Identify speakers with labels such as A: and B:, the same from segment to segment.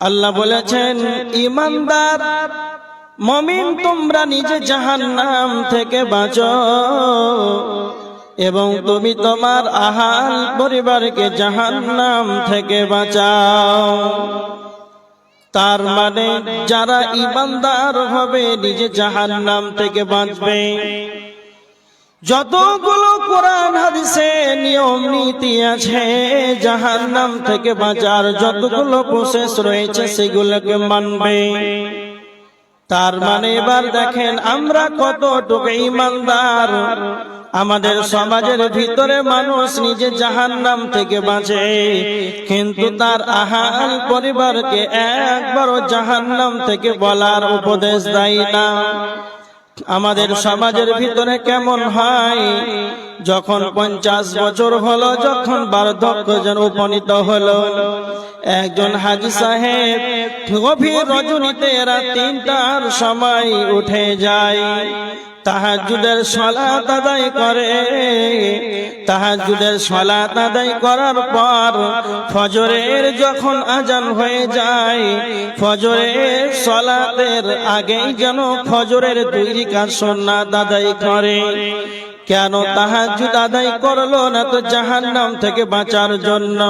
A: আল্লাহ বলেছেন, ইমানদার, মমিন তোমরা নিজে জাহান নাম থেকে বাঁচো। এবং তুমি তোমার আহাল পরিবারকে জাহান নাম থেকে বাঁচাও। তার মানে যারা ইমানদার হবে, নিজে জাহান নাম থেকে বাঁচবে। যতগুলো কোরআন হাদিসে নিয়ম নীতি আছে। জাহান্নাম থেকে বাঁচার যতগুলো প্রসেস রয়েছে, সেগুলোকে মানবে। তার মানে এবার দেখেন, আমরা কতটুকু ইমানদার? আমাদের সমাজের ভিতরে মানুষ নিজে জাহান্নাম থেকে বাঁচে, কিন্তু তার আহাল পরিবারকে একবারও জাহান্নাম থেকে বলার উপদেশ দেয় না। আমাদের সমাজের ভিতরে কেমন হয়? যখন পঞ্চাশ বছর হলো যখন বার্ধক্য যেন উপনীত হলো। একজন হাজি সাহেব গভীর রজনীতে রাত তিনটার সময় উঠে যায়। তাহাজুদের সলাত আদায় করে। তাহাজুদের সলাত আদায় করার পর ফজরের যখন আজান হয়ে যায়, ফজরের সলাতের আগেই যেন ফজরের দুই রিকাত সুন্নাত আদায় করে। কেন তাহাজুদ আদায় করল না তো জাহান্নাম থেকে বাঁচার জন্য?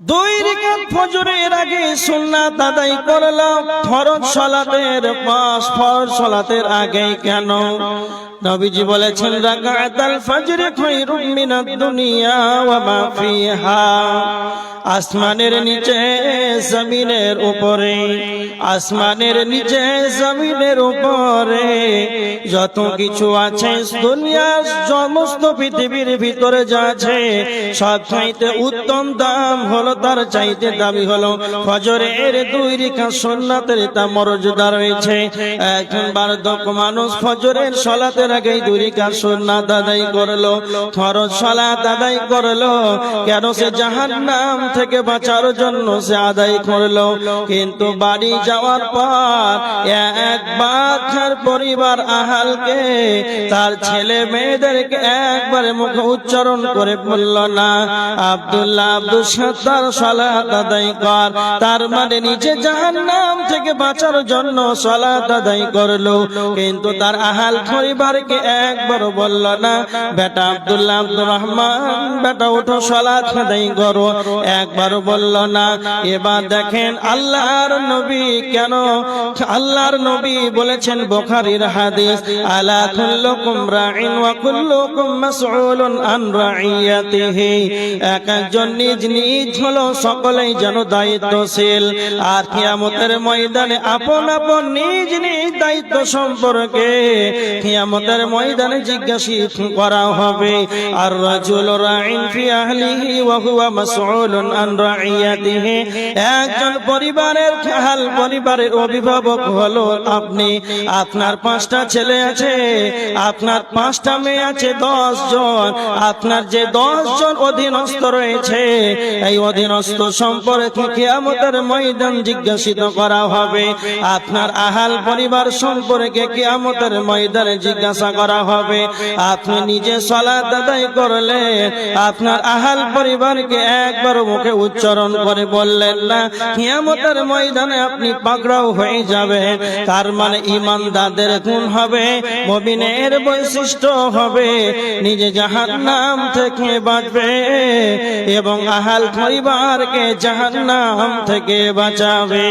A: দুই রিকাত ফজরের আগে সুন্নাত আদায় করলাম। ফরজ সালাতের পাঁচ ফরজ সালাতের আগে কেন? নবীজি বলেছেন, রাকাতাল ফজরে খায়রুম মিনাদ দুনিয়া ওয়া মা ফিহা। আসমানের নিচে জমিনের উপরে, আসমানের নিচে জমিনের উপরে, যত কিছু আছে দুনিয়ার সমস্ত পৃথিবীর ভিতরে যা আছে, সব চাইতে উত্তম দাম হলো, তার চাইতে দাবি হলো ফজরের দুই রেখা সোনাতের তা মর্যাদা রয়েছে। এখন বার্ধক্য মানুষ ফজরের সলাতের আগে দুই রেখা সোনাত আদায় করল, ফরজ সলাত আদায় করল, কেন সে জাহান্নাম থেকে বাঁচার জন্য সে আদায় করল। কিন্তু বাড়ি যাওয়ার পর একবার তার পরিবার আহালকে, তার ছেলে মেয়েদেরকে একবারে মুখ উচ্চারণ করে বলল, না, আব্দুল্লাহ আব্দুল সত্তার সলাত আদায় কর। তার মানে নিচে জাহান্নাম থেকে বাঁচার জন্য সলাত আদায় করল। কিন্তু তার আহাল পরিবারকে একবার বলল, না, বেটা আব্দুল্লাহ আব্দুর রহমান, বেটা উঠো, সলাত আদায় করো। একবার বলল, না, এবার দেখেন আল্লাহর নবী কেন? আল্লাহর নবী বলেছেন বুখারীর হাদিস, আলা কুল্লুকুম রাইন ওয়া কুল্লুকুম মাসউলুন আন রাইয়াতিহি। এক একজন নিজ নিজ হলো সকলেই যেন দায়িত্বশীল। আর কিয়ামতের ময়দানে আপন আপন নিজ নিজ দায়িত্ব সম্পর্কে কিয়ামতের ময়দানে জিজ্ঞাসিত করা হবে, আর রাজুল রাইন ফি আহলিহি ওয়া হুয়া মাসউলুন আন রাইয়াতিহি? একজন পরিবারের খেয়াল পরিবারের অভিভাবক হলো আপনি। আপনার পাঁচটা ছেলে আছে, আপনার পাঁচটা মেয়ে আছে দশ জন আপনার যে দশ জন অধীনস্থ রয়েছে, এই অধীনস্থ সম্পর্কে কিয়ামতের ময়দান জিজ্ঞাসিত করা হবে। আপনার আহাল পরিবার সম্পর্কে কিয়ামতের ময়দানে জিজ্ঞাসা করা হবে। আপনি নিজে সলাত আদায় করলেন, আপনার আহাল পরিবারকে একবার মুখে উচ্চারণ করে বললেন না কিয়ামতের ময়দানে আপনি পাকড়াও হয়ে যাবে। তার মানে গুণ হবে মবিনের বৈশিষ্ট্য হবে। নিজে জাহান্নাম থেকে বাঁচবে এবং আহাল পরিবারকে জাহান্নাম থেকে বাঁচাবে।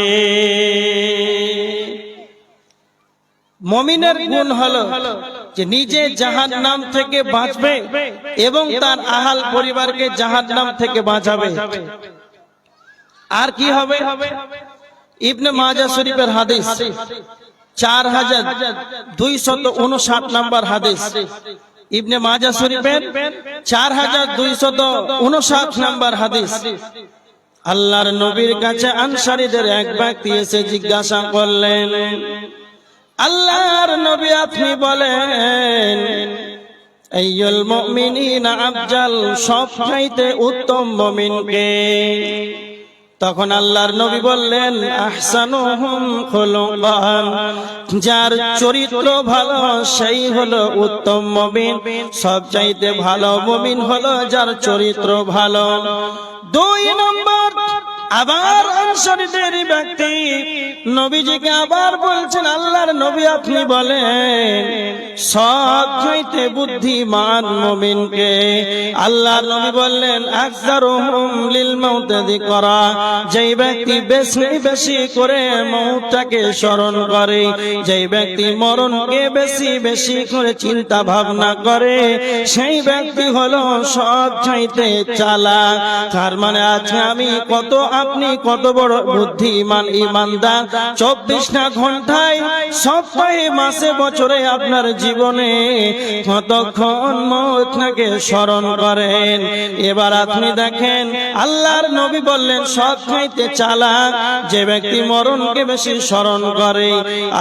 A: মমিনের গুণ হলো যে নিজে জাহান নাম থেকে বাঁচবে এবং তার আহাল পরিবারকে জাহান নাম থেকে বাঁচাবে। আর কি হবে? ইবনে মাজা শরীফের হাদিস। চার হাজার দুই শত উনষাট নাম্বার হাদিস। ইবনে মাজা শরীফের চার হাজার দুই শত উনষাট নাম্বার হাদিস। আল্লাহর নবীর কাছে আনসারীদের এক ব্যক্তি এসে জিজ্ঞাসা করলেন আল্লাহর নবী আপনি বলেন আফজাল সব চাইতে উত্তম মুমিনকে তখন আল্লাহর নবী বললেন, আহসানুহুম খুলুকান। যার চরিত্র ভালো, সেই হলো উত্তম মুমিন। সব চাইতে ভালো মুমিন হলো যার চরিত্র ভালো। দুই নম্বর আবার আনসারীদের ব্যক্তি। নবীজিকে আবার বলছেন, আল্লাহর নবী আপনি বলেন, সব চাইতে বুদ্ধিমান মুমিনকে। আল্লাহর নবী বললেন আকসারুহুম লিল মাউতাদি করা যেই ব্যক্তি বেশি বেশি করে স্মরণ করে, যেই ব্যক্তি মরণকে বেশি বেশি করে চিন্তা ভাবনা করে, সেই ব্যক্তি হলো সব চাইতে চালাক। তার মানে আজকে আমি কত আপনি কত বড় বুদ্ধিমান ইমানদার? চব্বিশটা ঘন্টায়, সপ্তাহে, মাসে, বছরে আপনার জীবনে কতক্ষণ মৌতনাকে স্মরণ করেন? এবার আপনি দেখেন, আল্লাহর নবী বললেন, সব চালাক, যে ব্যক্তি মরণকে বেশি স্মরণ করে।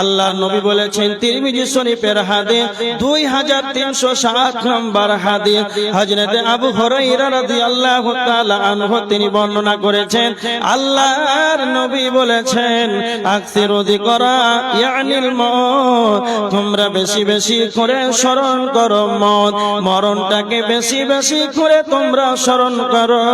A: আল্লাহর নবী বলেছেন, তিরমিজি শরীফের হাদিস, দুই হাজার তিনশো সাত নম্বর হাদে হজরতে আবু হরাইরা রাদিয়াল্লাহু তাআলা আনহু তিনি বর্ণনা করেছেন আল্লাহর নবী বলেছেন, আকসিরু যিকরা ইয়ানিল মউত তোমরা বেশি বেশি করে স্মরণ করো মত মরণটাকে বেশি বেশি করে তোমরা স্মরণ করো।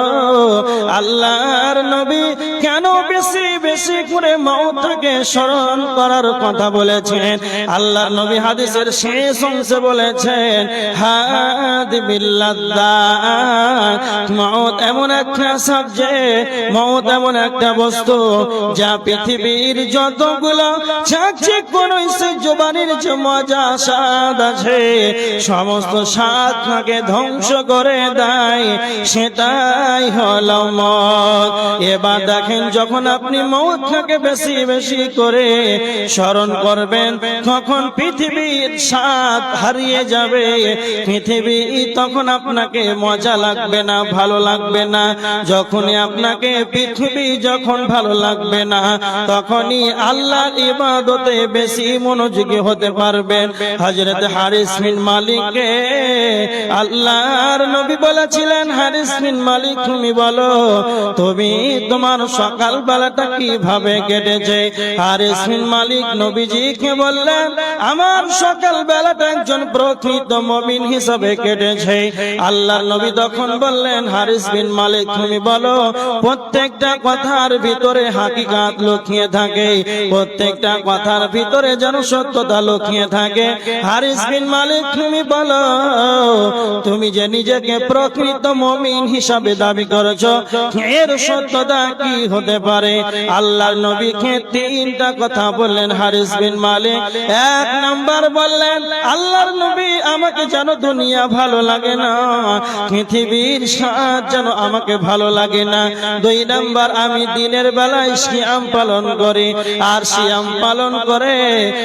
A: আল্লাহর নবী কেন বেশি বেশি করে মৌতকে স্মরণ করার কথা বলেছেন? আল্লাহর নবী হাদিসের শেষ অংশে বলেছেন হাদ বিল্লাদ্দা মৌত এমন একটা সাবজেক্ট মৌত এমন একটা বস্তু যা পৃথিবীর যতগুলো চাকচিক কোন জবানির যে মজা, স্বাদ আছে, সমস্ত স্বাদটাকে ধ্বংস করে দেয়। সেটাই হলো মত এবার দেখেন, যখন আপনি মৌতটাকে বেশি বেশি করে স্মরণ করবেন, তখন পৃথিবীর স্বাদ হারিয়ে যাবে। পৃথিবী তখন আপনাকে মজা লাগবে না, ভালো লাগবে না। যখনই আপনাকে পৃথিবী যখন ভালো লাগবে না, তখনই আল্লাহর ইবাদতে বেশি মনোযোগী হতে পারবেন হজরত হারিস বিন মালিককে আল্লাহর নবী বলেছিলেন, হারিস বিন মালিক, তুমি বলো, তুমি তোমার সকাল বেলাটা কীভাবে কেটেছে? হারিস বিন মালিক নবীজিকে বললেন, আমার সকাল বেলাটা একজন প্রকৃত মমিন হিসাবে কেটেছে। আল্লাহর নবী তখন বললেন, হারিস বিন মালিক, তুমি বলো, প্রত্যেকটা কথার ভিতরে হাকিকাত লুকিয়ে থাকে। প্রত্যেকটা কথার ভিতরে যেন সত্যতা লুকিয়ে থাকে। হারিস বিন মালিক, তুমি বলো, তুমি যে নিজেকে প্রকৃত মমিন হিসাবে দাবি করেছ, এর সত্যতা কি হতে পারে? আল্লাহর নবীকে তিনটা কথা বললেন হারিস বিন মালিক। এক নাম্বার বললেন, আল্লাহর নবী আমাকে যেন দুনিয়া ভালো লাগে না, পৃথিবীর সাজ যেন আমাকে ভালো লাগে না। দুই নাম্বার আমি দিনের বেলায় শিয়াম পালন করি। আর শিয়াম পালন করে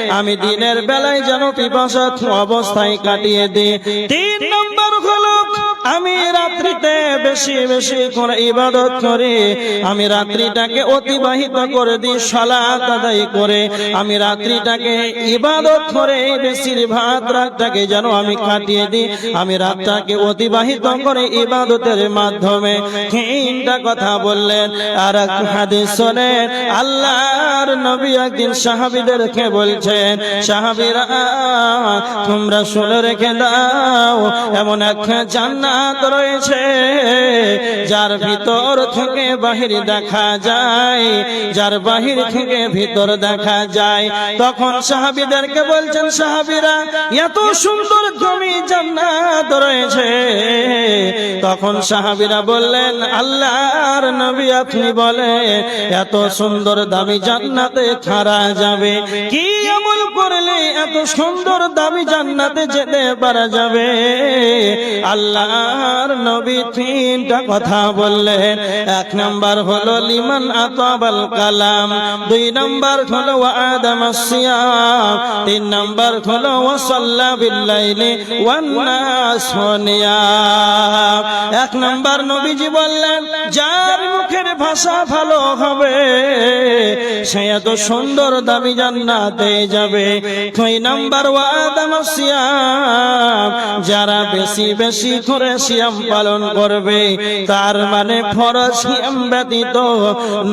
A: আমি দিনের বেলায় যেন পিপাসা অবস্থায় কাটিয়ে দিই। তিন নম্বর হলো আমি রাত্রিতে বেশি বেশি করে ইবাদত করে। আমি রাত্রিটাকে অতিবাহিত করে দিই, সালাত আদায় করে। আমি রাত্রিটাকে ইবাদত করে বেশিরভাগ রাতটাকে যেন আমি কাটিয়ে দিই। আমি রাতটাকে অতিবাহিত করে ইবাদতের মাধ্যমে তিনটা কথা বললেন আর এক হাদিস শোনেন, আল্লাহর নবী একদিন সাহাবীদেরকে বলছেন, সাহাবীরা, তোমরা শুনে রেখে দাও, এমন এক জান্নাত রয়েছে, যার ভিতর থেকে বাহির দেখা যায়, যার বাহির থেকে ভিতর দেখা যায়। তখন সাহাবীদেরকে বলছেন, সাহাবিরা, এত সুন্দর জমি জান্নাত রয়েছে। তখন সাহাবীরা বললেন, আল্লাহর নবী আপনি বলে, এত সুন্দর দামি জান্নাতে খারা যাবে। কি আমল করলে এত সুন্দর দামি জান্নাতে যেতে পারা যাবে? আল্লাহর নবী তিনটা কথা বললেন। এক নাম্বার হলো, লিমান আতাবাল কালাম। দুই নাম্বার হলো আদম সিয়াম। তিন নাম্বার হলো ওয়াসাল্লা বিল্লাইলি ওয়ান নাস এক নাম্বার নবীজি বললেন, যার মুখের ভাষা ভালো হবে, সে এত সুন্দর দামি জান্নাতে যাবে। দুই নাম্বার ওয়াদাম সিয়াম। যারা বেশি বেশি করে সিয়াম পালন করবে। তার মানে ফরজ সিয়াম ব্যতীত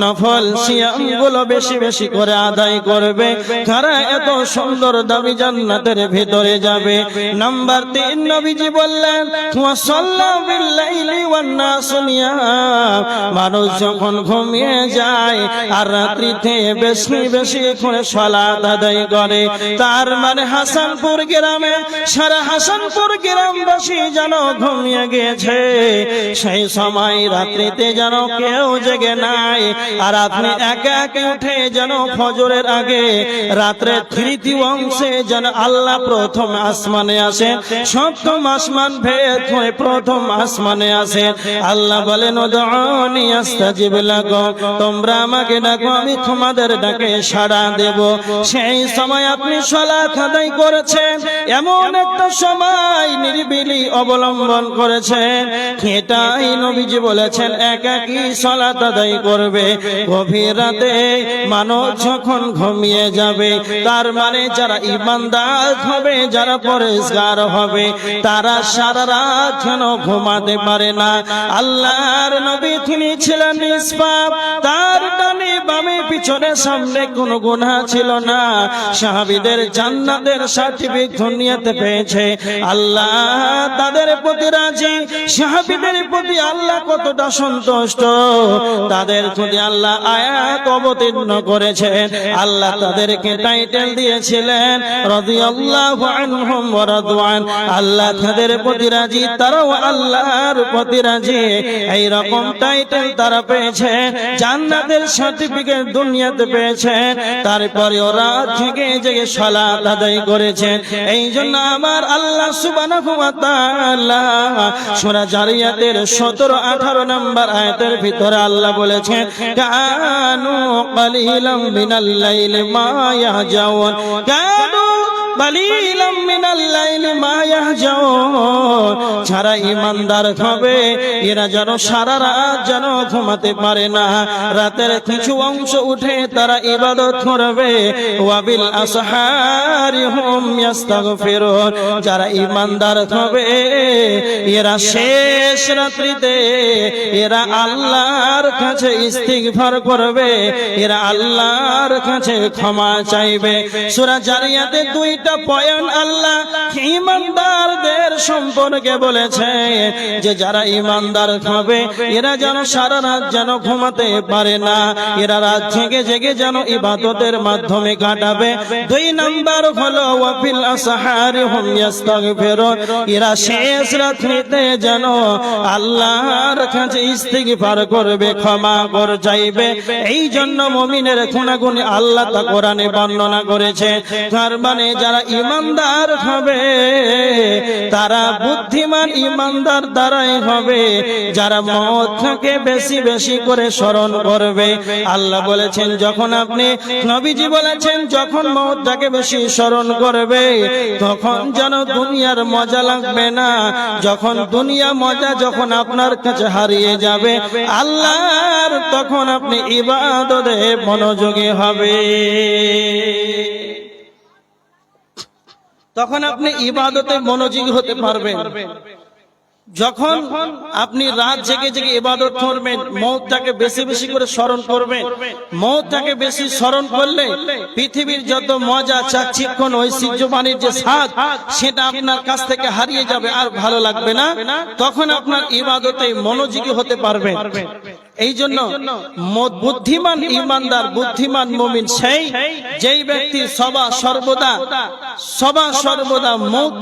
A: নফল সিয়ামগুলো বেশি বেশি করে আদায় করবে। তারা এত সুন্দর দাবি জান্নাতের ভিতরে যাবে। নাম্বার তিন, নবীজি বললেন মানুষ যখন ঘুমিয়ে যায় আর রাত্রিতে বেশি বেশি করে সালাত আদায় করে, তার মানে হাসানপুর গ্রামে সারা হাসানপুর গ্রামবাসী যেন ঘুমিয়ে গিয়েছে। সেই সময় রাত্রিতে যেন কেউ জেগে নাই। আর আপনি একে উঠে যেন ফজরের আগে রাত্রে তৃতীয় অংশে যেন আল্লাহ প্রথম আসমানে সপ্তম আসমান ভেদ হয়ে প্রথম আসমানে আল্লাহ বলেন লাকুম, তোমরা আমাকে ডাকো, আমি তোমাদের ডাকে সাড়া দেব। সেই সময় আপনি সালাত আদায় করেছেন। এমন একটা সময় নিরিবিলি অবলম্বন করেছেন এটাই নবীজি বলেছেন একাকি সালাত আদায় করবে। গভীর রাতে মানুষ যখন ঘুমিয়ে যাবে, তার মানে যারা ইমানদার হবে, যারা পরিষ্কার হবে, তারা সারা রাত যেন ঘুমাতে পারে না। আল্লাহর নবী তিনি ছিলেন নিষ্পাপ, তার ডানে বামে পিছনে সামনে কোনো গুনাহ ছিল না। সাহাবীদের জান্নাতের সার্টিফিকেট দুনিয়াতে পেয়েছে। আল্লাহ তাদের প্রতি রাজি, সাহাবীদের প্রতি আল্লাহ কতটা সন্তুষ্ট, তাদের প্রতি আল্লাহ আয়াত অবতীর্ণ করেছেন আল্লাহ তাদেরকে টাইটেল দিয়েছিলেন, রাদিয়াল্লাহু আনহুম ওয়া আল্লাহ তাদের প্রতি রাজি, তারাও আল্লাহর প্রতি রাজি। এই রকম টাইটেল তারা পেয়েছে। জান্নাতের সার্টিফিকেট দুনিয়াতে পেয়েছে তারপরে ওরা থেকে জেগে সালাত আদায় করেছেন। এই জন্য আমার আল্লাহ জারিয়াতের 17 18 নম্বর আয়াতের ভিতরে আল্লাহ বলেছেন, কানু কালিলাম মিনাল লাইলি মা কানু কালিলাম মিনাল মা ইয়াহজাউন যারা ইমানদার হবে এরা যেন সারা রাত যেন ঘুমাতে পারে না। রাতের কিছু অংশ উঠে তারা ইবাদত করবে। ওয়াবিল আসহারি হুম ইয়াস্তাগফিরুন। যারা ইমানদার হবে এরা শেষ রাত্রিতে এরা আল্লাহর কাছে ইস্তিগফার করবে। এরা আল্লাহর কাছে ক্ষমা চাইবে। সূরা জারিয়াতে দুইটা পয়েন্ট আল্লাহ ইমানদারদের সম্পর্কে বলেছে যে যারা ইমানদার হবে এরা যেন সারা রাত যেন ঘুমাতে পারে না, এরা রাত জেগে জেগে যেন ইবাদতের মাধ্যমে কাটাবে। দুই নাম্বার হলো, ওয়াফিল আসহারি হুম ইয়াস্তাগফিরুন, এরা শেষ রাত্রিতে যেন আল্লাহর কাছে ইস্তিগফার করবে, ক্ষমা কর চাইবে। এই জন্য মুমিনের খুনাগুনি আল্লাহ তা কোরআনে বর্ণনা করেছে। তার মানে যারা ইমানদার হবে তারা বুদ্ধিমান ইমানদার দ্বারাই হবে। যারা মৌতকে বেশি বেশি করে স্মরণ করবে। আল্লাহ বলেছেন, যখন আপনি নবীজি বলেছেন, যখন মৌতটাকে বেশি স্মরণ করবে, তখন যেন দুনিয়ার মজা লাগবে না। যখন দুনিয়া মজা যখন আপনার কাছে হারিয়ে যাবে, আল্লাহর তখন আপনি ইবাদতে মনোযোগী হবে। তখন আপনি ইবাদতে মনোযোগী হতে পারবেন। যখন আপনি রাত জেগে জেগে ইবাদত করবেন মৌতটাকে বেশি বেশি করে স্মরণ করবেন। মৌতটাকে বেশি স্মরণ করলে পৃথিবীর যত মজা চাকচিক্ষণ ঐশ্বর্য বাণীর যে স্বাদ সেটা আপনার কাছ থেকে হারিয়ে যাবে আর ভালো লাগবে না। তখন আপনার ইবাদতে মনোযোগী হতে পারবেন। এই জন্য বুদ্ধিমান ইমানদার বুদ্ধিমান মুমিন সেই যেই ব্যক্তি সবা সর্বদা সবা সর্বদা মৌত